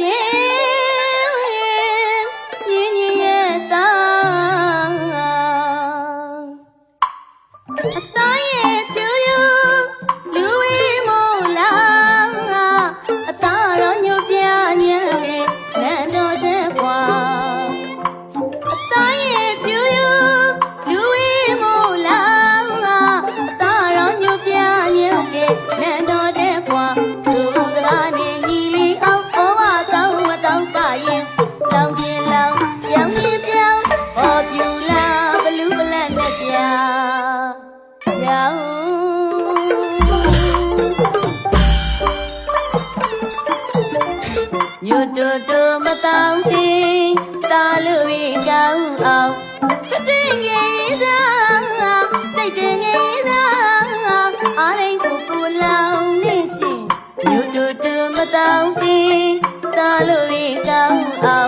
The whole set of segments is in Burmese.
রে မြို့တူတူမတောင်းတင်တာလူရီကောင်းအောင်စတဲ့ငယ်သာစိတ်တင်ငယ်သာအားရင်းကိုပူလောင်နေရှင်မြို့တူတူမတောင်းတင်တာလူရီကောင်းအောင်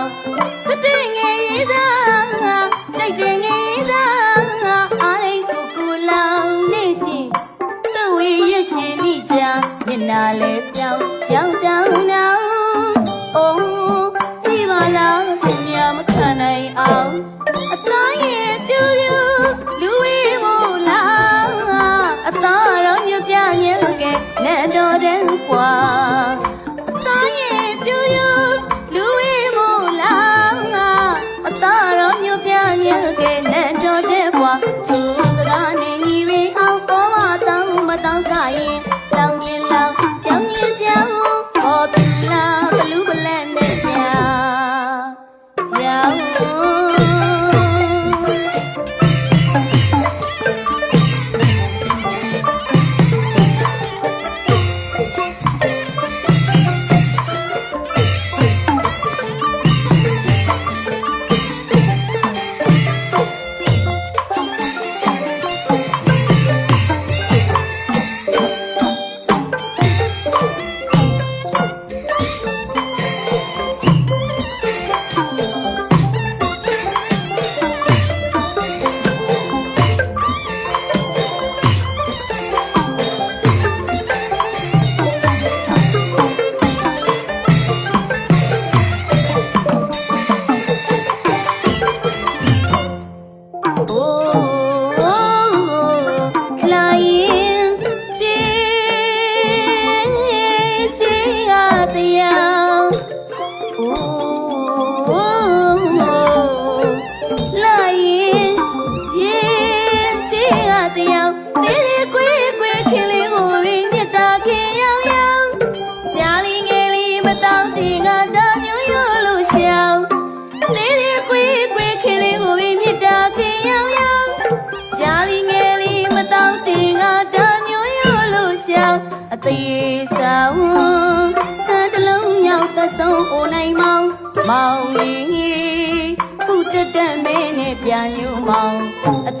Oh.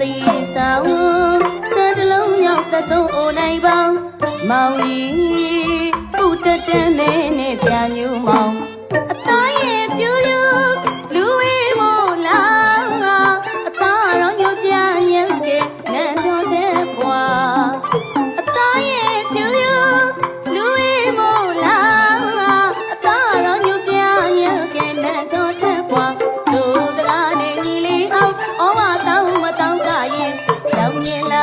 သေးဆောင်စံတလုံးရောက်သဆုံးအိုနိုင်ပေါင်းမောင်လေးခုတက်တက်မဲနဲ့ပြန်ညူမော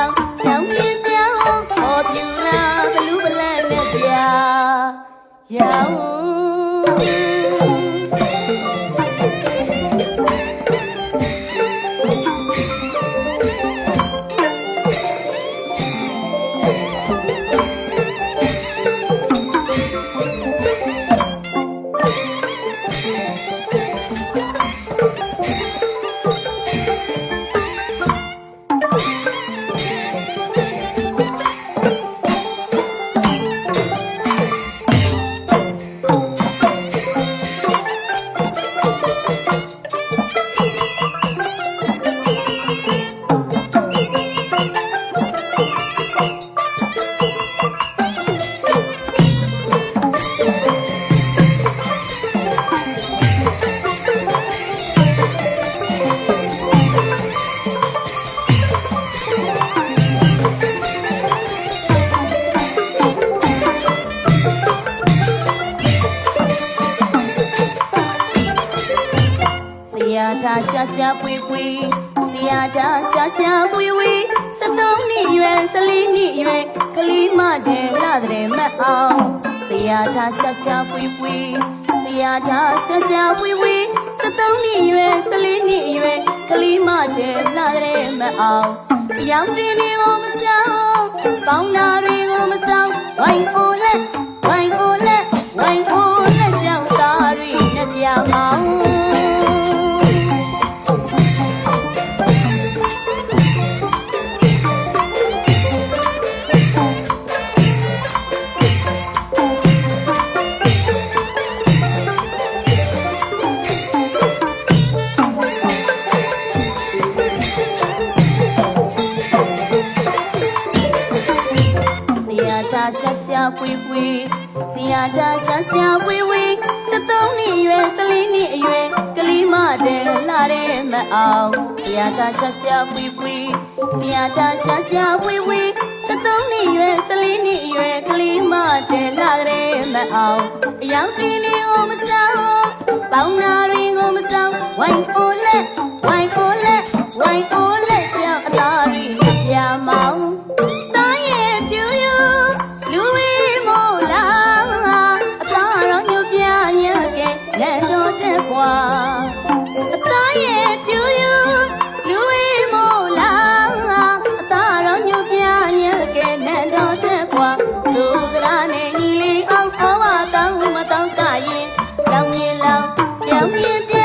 င်ရင်လောင်လောင်ရင်ပြောင်းဟောပြူလားဘလူးဘလန့်နဲ့ပြာရောင် ရာထားရှာရှာပွေပွေဆရာထားရှာရှာပွေဝေ73နှစ်ရွယ်14နှစ်ရွယ်ကလေးမတဲ့လာတဲ့မတ်အောင်ဆရာထားရှာရှာပွေပွေဆရာထားရှာရှာပွေဝေ73နှစ်ရွယ်14နှစ်ရွယ်ကလေးမတဲ့လာတဲ့မတ်အောင်ရောင်တင်တွေကိုမဆောင်ပေါင်းနာတွေကိုမဆောင်ဝိုင်းအို ပွေပွေဆရာကြရှာရှာပွေပွေ73နှစ်အရွယ်14နှစ်အရွယ်ကလေးမတဲ့လာတဲ့မအောင်ဆရာကြရှာရှာပွေပွေဆရာကြရှာရှာပွေပွေ73နှစ်အရွယ်14နှစ်အရွယ်ကလေးမတဲ့လာတဲ့မအောင်အယောင်တင်နေအောင်မဆောင်ပေါင်းနာ နဲ့